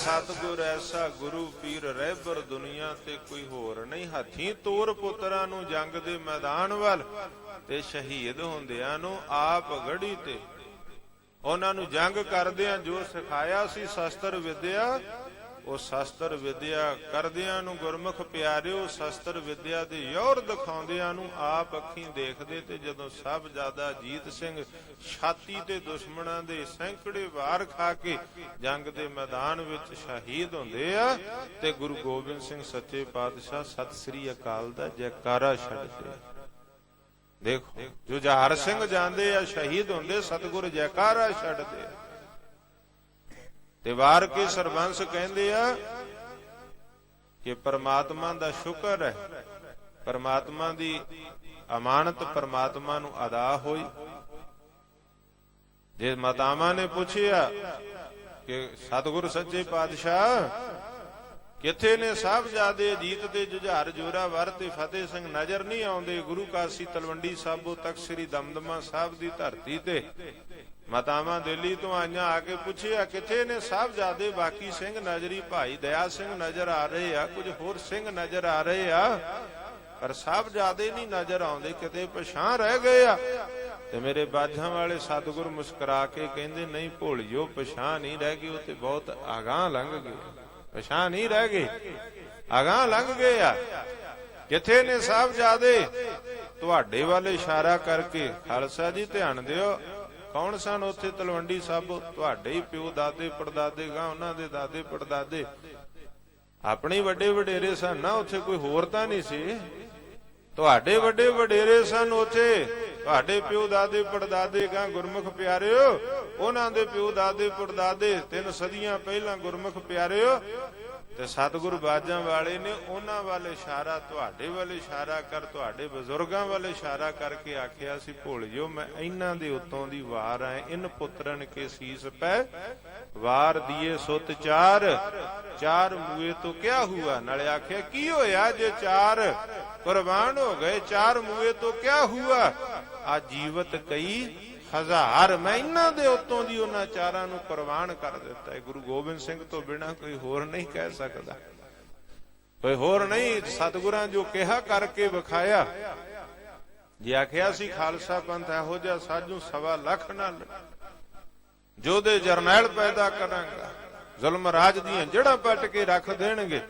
ਸਤਿਗੁਰ ਐਸਾ ਗੁਰੂ ਪੀਰ ਰਹਿਬਰ ਦੁਨੀਆ ਤੇ ਕੋਈ ਹੋਰ ਨਹੀਂ। ਹਾਥੀ ਤੋਰ ਪੁੱਤਰਾਂ ਨੂੰ ਜੰਗ ਦੇ ਮੈਦਾਨ ਵੱਲ ਤੇ ਸ਼ਹੀਦ ਹੁੰਦਿਆਂ ਨੂੰ ਆਪ ਗੜੀ ਤੇ। ਉਹਨਾਂ ਨੂੰ ਜੰਗ ਕਰਦਿਆਂ ਜੋ ਸਿਖਾਇਆ ਸੀ, ਸ਼ਸਤਰ ਵਿਦਿਆ ਉਹ ਸ਼ਸਤਰ ਵਿਦਿਆ ਕਰਦਿਆਂ ਨੂੰ ਗੁਰਮੁਖ ਪਿਆਰਿਓ, ਸ਼ਸਤਰ ਵਿਦਿਆ ਦੇ ਯੋਰ ਦਿਖਾਉਂਦਿਆਂ ਨੂੰ ਆਪ ਅੱਖੀਂ ਦੇਖਦੇ ਤੇ ਜਦੋਂ ਸਭ ਜ਼ਿਆਦਾ ਜੀਤ ਸਿੰਘ ਛਾਤੀ ਤੇ ਦੁਸ਼ਮਣਾਂ ਦੇ ਸੈਂਕੜੇ ਵਾਰ ਖਾ ਕੇ ਜੰਗ ਦੇ ਮੈਦਾਨ ਵਿੱਚ ਸ਼ਹੀਦ ਹੁੰਦੇ ਆ ਤੇ ਗੁਰੂ ਗੋਬਿੰਦ ਸਿੰਘ ਸੱਚੇ ਪਾਤਸ਼ਾਹ, ਸਤਿ ਸ੍ਰੀ ਅਕਾਲ ਦਾ ਜੈਕਾਰਾ ਛੱਡਦੇ ਆ ਦੇਖੋ ਜੁਝਾਰ ਸਿੰਘ ਜਾਂਦੇ ਆ, ਸ਼ਹੀਦ ਹੁੰਦੇ, ਸਤਿਗੁਰ ਜੈਕਾਰਾ ਛੱਡਦੇ ਆ। ਤੇ ਵਾਰ ਕੇ ਸਰਬੰਸ ਕਹਿੰਦੇ ਆ ਕਿ ਪਰਮਾਤਮਾ ਦਾ ਸ਼ੁਕਰ ਹੈ। ਪਰਮਾਤਮਾ ਦੀ ਅਮਾਨਤ ਪਰਮਾਤਮਾ ਨੂੰ ਅਦਾ ਹੋਈ। ਜੇ ਮਾਤਾਵਾਂ ਨੇ ਪੁੱਛਿਆ ਕਿ ਸਤਿਗੁਰ ਸੱਚੇ ਪਾਤਸ਼ਾਹ, ਕਿੱਥੇ ਨੇ ਸਾਹਿਬਜ਼ਾਦੇ ਅਜੀਤ ਤੇ ਜੁਝਾਰ ਜੋਰਾ ਵਰ ਤੇ ਫਤਿਹ ਸਿੰਘ ਨਜ਼ਰ ਨਹੀਂ ਆਉਂਦੇ? ਗੁਰੂ ਕਾਸੀ ਤਲਵੰਡੀ ਸਾਬੋ ਤੱਕ ਸ੍ਰੀ ਦਮਦਮਾ ਸਾਹਿਬ ਦੀ ਧਰਤੀ ਤੇ ਮਾਤਾਵਾਂ ਦਿੱਲੀ ਤੋਂ ਆਈਆਂ ਆ ਕੇ ਪੁੱਛਿਆ ਕਿੱਥੇ ਨੇ? ਸਾਹਿਬਜ਼ਾਦੇ ਬਾਕੀ ਸਿੰਘ ਨਜ਼ਰੀ ਭਾਈ ਦਇਆ ਸਿੰਘ ਨਜ਼ਰ ਆ ਰਹੇ ਆ, ਕੁਝ ਹੋਰ ਸਿੰਘ ਨਜ਼ਰ ਆ ਰਹੇ ਆ। ਪਰ ਸਾਹਿਬਜ਼ਾਦੇ ਨਹੀਂ ਨਜ਼ਰ ਆਉਂਦੇ, ਕਿਤੇ ਪਛਾਣ ਰਹਿ ਗਏ ਆ। ਤੇ ਮੇਰੇ ਬਾਝਾਂ ਵਾਲੇ ਸਤਿਗੁਰ ਮੁਸਕਰਾ ਕੇ ਕਹਿੰਦੇ, ਨਹੀਂ ਭੁੱਲਿਓ, ਪਛਾਣ ਨਹੀਂ ਰਹਿ ਗਈ ਉਹ ਤੇ ਬਹੁਤ ਆਗਾਹ ਲੰਘ ਗਏ। ਪਛਾਣ ਨਹੀਂ ਰਹਿ ਗਏ। ਆਗਾਹ ਲੰਘ ਗਏ ਆ। ਕਿੱਥੇ ਨੇ ਸਾਹਿਬਜ਼ਾਦੇ? ਤੁਹਾਡੇ ਵੱਲ ਇਸ਼ਾਰਾ ਕਰਕੇ ਖਾਲਸਾ ਜੀ ਧਿਆਨ ਦਿਓ। ਕੌਣ ਸਨ ਉੱਥੇ ਤਲਵੰਡੀ ਸਾਹਿਬ ਤੁਹਾਡੇ ਹੀ ਪਿਓ ਦਾਦੇ ਪੜਦਾਦੇ ਗਾਂ, ਉਹਨਾਂ ਦੇ ਦਾਦੇ ਪੜਦਾਦੇ। ਆਪਣੇ ਵੱਡੇ ਵਡੇਰੇ ਸਨ ਨਾ, ਉੱਥੇ ਕੋਈ ਹੋਰ ਤਾਂ ਨਹੀਂ ਸੀ? ਤੁਹਾਡੇ ਵੱਡੇ ਵਡੇਰੇ ਸਨ ਉੱਥੇ। ਤੁਹਾਡੇ ਪਿਓ ਦਾਦੇ ਪੜਦਾਦੇ ਗਾਂ, ਗੁਰਮੁਖ ਪਿਆਰਿਓ। ਉਹਨਾਂ ਦੇ ਪਿਓ ਦਾਦੇ ਪੜਦਾਦੇ, ਤਿੰਨ ਸਦੀਆਂ ਪਹਿਲਾਂ ਗੁਰਮੁਖ ਪਿਆਰਿਓ। ਤੇ ਸਤਿਗੁਰ ਬਾਜਾਂ ਵਾਲੇ ਨੇ ਉਹਨਾਂ ਵੱਲ ਇਸ਼ਾਰਾ, ਤੁਹਾਡੇ ਵੱਲ ਇਸ਼ਾਰਾ ਕਰ, ਤੁਹਾਡੇ ਬਜ਼ੁਰਗਾਂ ਵੱਲ ਇਸ਼ਾਰਾ ਕਰਕੇ ਆਖਿਆ ਸੀ ਭੁੱਲ ਮੈਂ ਇਹਨਾਂ ਦੇ ਉੱਤੋਂ ਦੀ ਵਾਰ ਆਏ, ਇਨ ਪੁੱਤਰਨ ਕੇ ਸੀਸ ਪੈ, ਵਾਰ ਦੀਏ ਸੁੱਤ ਚਾਰ ਚਾਰ ਮੂਏ ਤੋਂ ਕਿਆ ਹੁਆ? ਨਾਲੇ ਆਖਿਆ, ਕੀ ਹੋਇਆ ਜੇ ਚਾਰ ਕੁਰਬਾਨ ਹੋ ਗਏ? ਚਾਰ ਮੂਏ ਤੋਂ ਕਿਆ ਹੁਆ? ਆ ਜੀਵਤ ਕਈ ਹਜ਼ਾਰ ਮੈਂ ਦੇ ਉੱਤੋਂ ਦੀ ਉਹਨਾਂ ਚਾਰਾਂ ਨੂੰ ਕੁਰਬਾਨ ਕਰ ਦਿੱਤਾ ਹੈ। ਗੁਰੂ ਗੋਬਿੰਦ ਸਿੰਘ ਤੋਂ ਬਿਨਾ ਕੋਈ ਹੋਰ ਨਹੀਂ ਕਹਿ ਸਕਦਾ। ਕੋਈ ਹੋਰ ਨਹੀਂ, ਸਤਿਗੁਰਾਂ ਜੋ ਕਿਹਾ ਕਰਕੇ ਵਿਖਾਇਆ। ਜੇ ਆਖਿਆ ਸੀ ਖਾਲਸਾ ਪੰਥ ਇਹੋ ਜਿਹਾ ਸਾਜੂ ਸਵਾ ਲੱਖ ਨਾਲ ਜੋਦੇ ਜਰਨੈਲ ਪੈਦਾ ਕਰਾਂਗਾ, ਜ਼ੁਲਮ ਰਾਜ ਦੀਆਂ ਜੜਾਂ ਪੱਟ ਕੇ ਰੱਖ ਦੇਣਗੇ